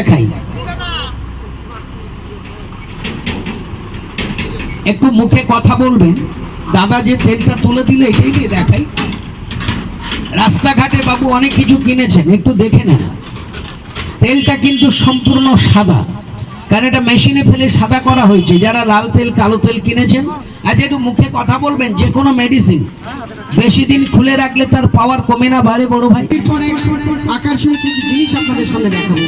দেখাই। একটু মুখে কথা বলবেন। দাদা যে তেলটা তুলে দিলে, এটাই দিয়ে দেখাই। রাস্তাঘাটে বাবু অনেক কিছু কিনেছেন, একটু দেখে নেন। তেলটা কিন্তু সম্পূর্ণ সাদা। কারণ এটা মেশিনে ফেলে সাদা করা হয়েছে। যারা লাল তেল, কালো তেল কিনেছেন, আজ একটু মুখে কথা বলবেন, যে কোনো মেডিসিন বেশি দিন খুলে রাখলে তার পাওয়ার কমে না বাড়ে বড় ভাই। আকর্ষণীয় কিছু জিনিস আপনাদের সামনে দেখাবো।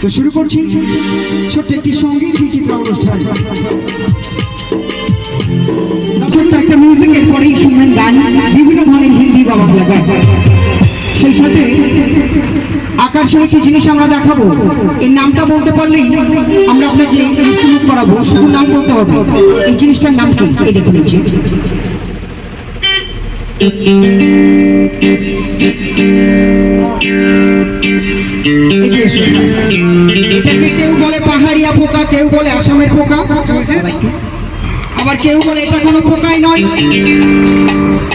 তো শুরু করছি ছোট্ট একটি সংগীত বিচিত্র অনুষ্ঠান। ছোট্ট একটা মিউজিকের পরেই শুনবেন গান, বিভিন্ন ধরনের হিন্দি বা বাংলা গান। সেই সাথে আকর্ষণীয় কি জিনিস আমরা দেখাবো। এই নামটা বলতে পারলেই আমরা আপনাকে ইনস্ট্রুমেন্ট করাবো, শুধু নাম বলতে হবে। এই জিনিসটার নাম কি? এই দেখে নিচ্ছি। এগিয়ে এসো। এটাকে কেউ বলে পাহাড়িয়া পোকা, কেউ বলে আসামের পোকা? আবার কেউ বলে এটা কোনো পোকাই নয়।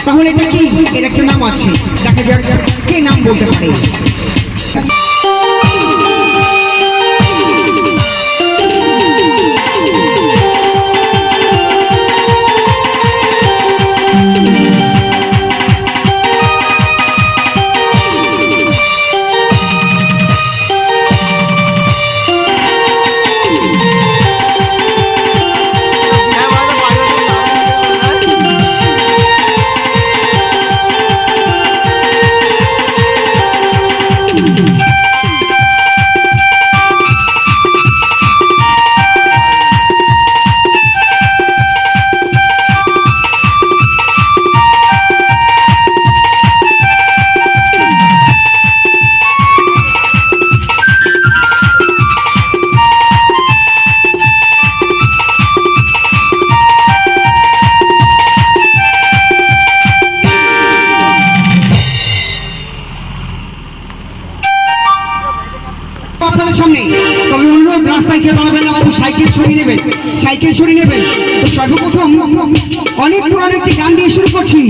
তাহলে এটা কি? এর একটা নাম আছে। যাক কে নাম বলতে পারে? কেউ দাঁড়াবেন না বাবু, সাইকেল সরিয়ে নেবেন, সাইকেল সরিয়ে নেবেন। সর্বপ্রথম অনেক পুরানো একটি গান দিয়ে শুরু করছি।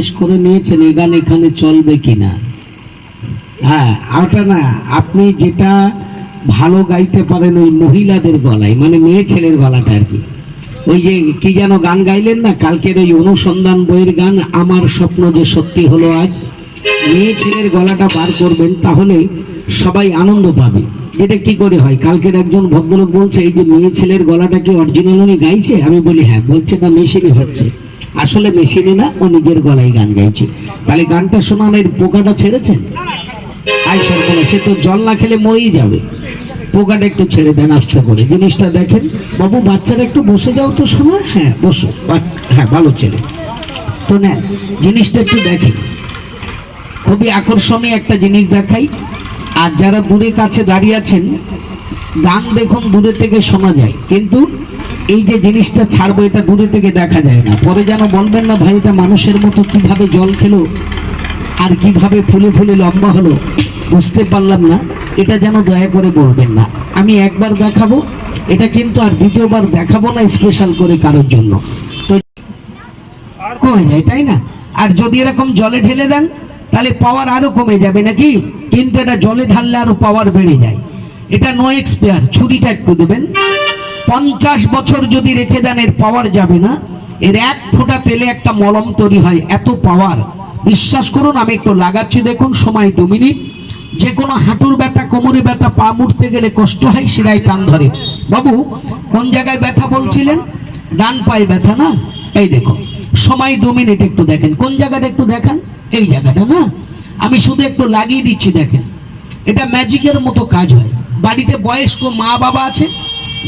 জিজ্ঞেস করে নিয়েছেন, এই গান এখানে চলবে কিনা? হ্যাঁ ওটা না, আপনি যেটা ভালো গাইতে পারেন ওই মহিলাদের গলায় মানে মেয়ে ছেলের গলাটা আর কি। ওই যে কি যেন গান গাইলেন না, কালকের ওই অনুসন্ধান বইয়ের গান, আমার স্বপ্ন যে সত্যি হলো আজ। মেয়ে ছেলের গলাটা বার করবেন, তাহলে সবাই আনন্দ পাবে। এটা কি করে হয়? কালকের একজন ভদ্রলোক বলছে, এই যে মেয়ে ছেলের গলাটা কি অরিজিনাল উনি গাইছে? আমি বলি হ্যাঁ বলছে না, মেশিনে হচ্ছে। আসলে মেশিনে না, ও নিজের গলায় গান গাইছে। তাহলে গানটা শোনানোর পোকাটা ছেড়েছেন সর্বনা সে তো জল না খেলে মরেই যাবে। পোকাটা একটু ছেড়ে দেন, আস্তে করে। জিনিসটা দেখেন, বাবু, বাচ্চারা একটু বসে যাও তো শোনা। হ্যাঁ বসো। হ্যাঁ ভালো ছেলে। তো নেন, জিনিসটা একটু দেখেন। খুবই আকর্ষণীয় একটা জিনিস দেখাই। আর যারা দূরে কাছে দাঁড়িয়ে আছেন, গান দেখুন, দূরে থেকে শোনা যায়। কিন্তু এই যে জিনিসটা ছাড়বো, এটা দূরে থেকে দেখা যায় না। পরে যেন বলবেন না, ভাই, এটা মানুষের মতো কীভাবে জল খেলো আর কীভাবে ফুলে ফুলে লম্বা হলো? বুঝতে পারলাম না। এটা যেন দয়া করে বলবেন না। আমি একবার দেখাবো। এটা কিন্তু আর দ্বিতীয়বার দেখাবো না স্পেশাল করে কারোর জন্য। তো কমে যায়, তাই না? আর যদি এরকম জলে ঢেলে দেন, তাহলে পাওয়ার আরও কমে যাবে নাকি? কিন্তু এটা জলে ঢাললে আরও পাওয়ার বেড়ে যায়। এটা নো এক্সপায়ার ছুরিটা একটু দেবেন। পঞ্চাশ বছর যদি রেখে দেন, এর পাওয়ার যাবে না। এর এক ফোঁটা তেলে একটা মলম তৈরি হয়, এত পাওয়ার বিশ্বাস করুন, আমি একটু লাগাচ্ছি, দেখুন, সময় দু মিনিট। যে কোনো হাঁটুর ব্যথা, কোমরে ব্যথা, পা মুড়তে গেলে কষ্ট হয়, শিরায় টান ধরে। বাবু, কোন জায়গায় ব্যথা বলছিলেন? ডান পায়ে ব্যথা না? এই দেখো, সময় দু মিনিট একটু দেখেন। কোন জায়গাটা একটু দেখান? এই জায়গাটা না? আমি শুধু একটু লাগিয়ে দিচ্ছি, দেখেন। এটা ম্যাজিকের মতো কাজ হয়। বাড়িতে বয়স্ক মা বাবা আছে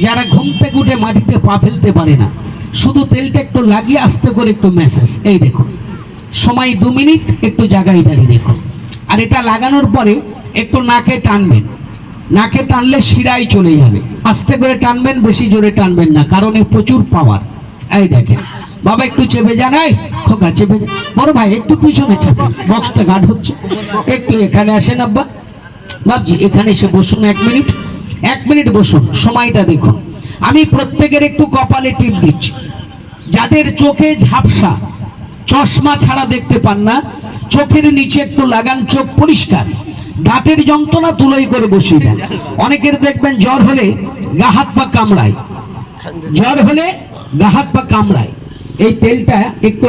যারা ঘুম থেকে উঠে মাটিতে পা ফেলতে পারে না, শুধু তেলটা একটু লাগিয়ে আস্তে করে একটু মেসেজ এই দেখুন। সময় দু মিনিট, একটু জায়গায় দাঁড়িয়ে দেখুন। আর এটা লাগানোর পরে একটু নাকে টানবেন। নাকে টানলে শিরায় চলে যাবে। আস্তে করে টানবেন, বেশি জোরে টানবেন না, কারণ এ প্রচুর পাওয়ার এই দেখেন। বাবা একটু চেপে যান, এই খোকা, চেপে যান বড় ভাই, একটু পিছনে চাপেন বক্সটা গাঢ় হচ্ছে। একটু এখানে আসেন আব্বা। বাবজি এখানে এসে বসুন এক মিনিট। এক মিনিট বসুন, সময়টা দেখুন। আমি প্রত্যেকের একটু কপালে টিপ দিচ্ছি। যাদের চোখে ঝাপসা, চশমা ছাড়া দেখতে পান না, চোখের নিচে একটু লাগান, চোখ পরিষ্কার। দাঁতের যন্ত্রণা তুলোই করে বসিয়ে দেন। অনেকের দেখবেন জ্বর হলে গা হাত পা কামড়ায়। জ্বর হলে গা হাত পা কামড়ায়। এই তেলটা একটু